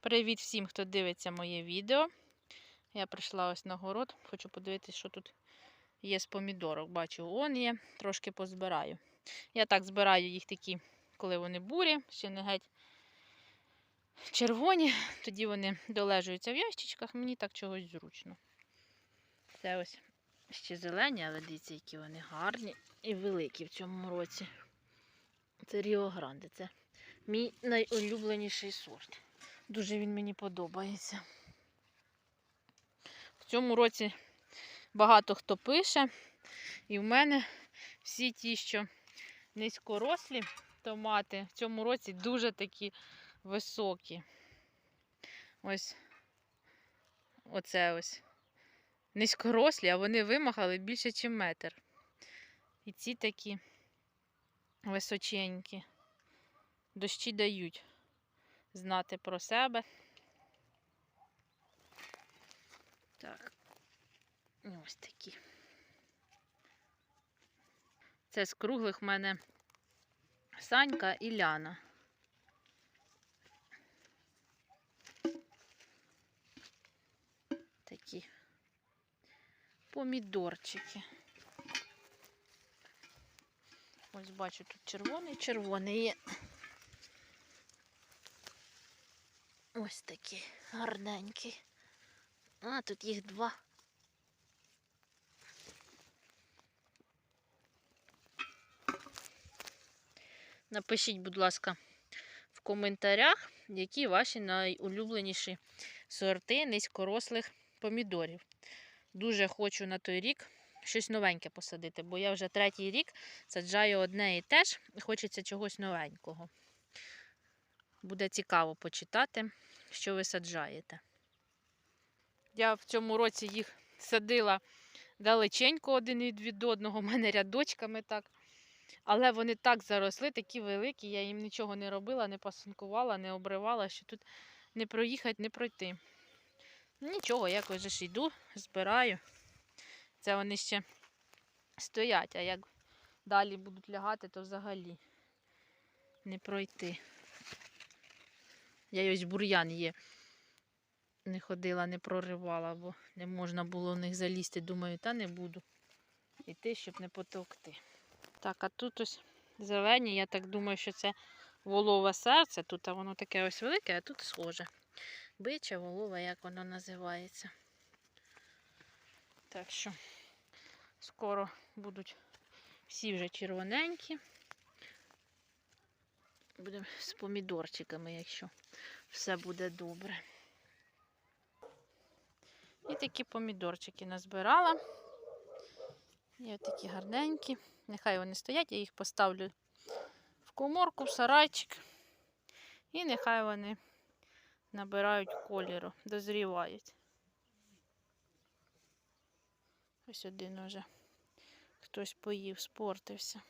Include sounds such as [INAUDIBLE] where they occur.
Привіт всім, хто дивиться моє відео. Я прийшла ось на город, хочу подивитися, що тут є з помідорок. Бачу, он є, трошки позбираю. Я так збираю їх такі, коли вони бурі, ще не геть червоні, [LAUGHS] тоді вони долежуються в ящичках, мені так чогось зручно. Це ось ще зелені, але дивіться, які вони гарні і великі в цьому році. Це Ріо Гранде, це мій найулюбленіший сорт. Дуже він мені подобається. В цьому році багато хто пише, і в мене всі ті, що низькорослі томати, в цьому році дуже такі високі. Ось оце ось. Низькорослі, а вони вимахали більше, ніж метр. І ці такі височенькі. Дощі дають знати про себе. Так, ось такі. Це з круглих в мене Санька і Ляна. Такі помідорчики. Ось бачу, тут червоний, червоний є. Ось такий гарненький. А, тут їх два. Напишіть, будь ласка, в коментарях, які ваші найулюбленіші сорти низькорослих помідорів. Дуже хочу на той рік щось новеньке посадити, бо я вже третій рік саджаю одне і те ж, і хочеться чогось новенького. Буде цікаво почитати, що ви саджаєте. Я в цьому році їх садила далеченько один від одного, [LAUGHS] у мене рядочками так. Але вони так заросли, такі великі, я їм нічого не робила, не пасинкувала, не обривала, що тут не проїхати, не пройти. Нічого, якось ж йду, збираю. Це вони ще стоять, а як далі будуть лягати, то взагалі не пройти. Я ось бур'ян є. Не ходила, не проривала, бо не можна було в них залізти. Думаю, та не буду йти, щоб не потовкти. Так, а тут ось зелені, я так думаю, що це волове серце. Тут воно таке ось велике, а тут схоже. Биче, волове, як воно називається. Так що скоро будуть всі вже червоненькі. Будемо з помідорчиками, якщо все буде добре. І такі помідорчики назбирала. І от такі гарненькі. Нехай вони стоять, я їх поставлю в коморку, в сарайчик. І нехай вони набирають кольору, дозрівають. Ось один уже хтось поїв, спортився.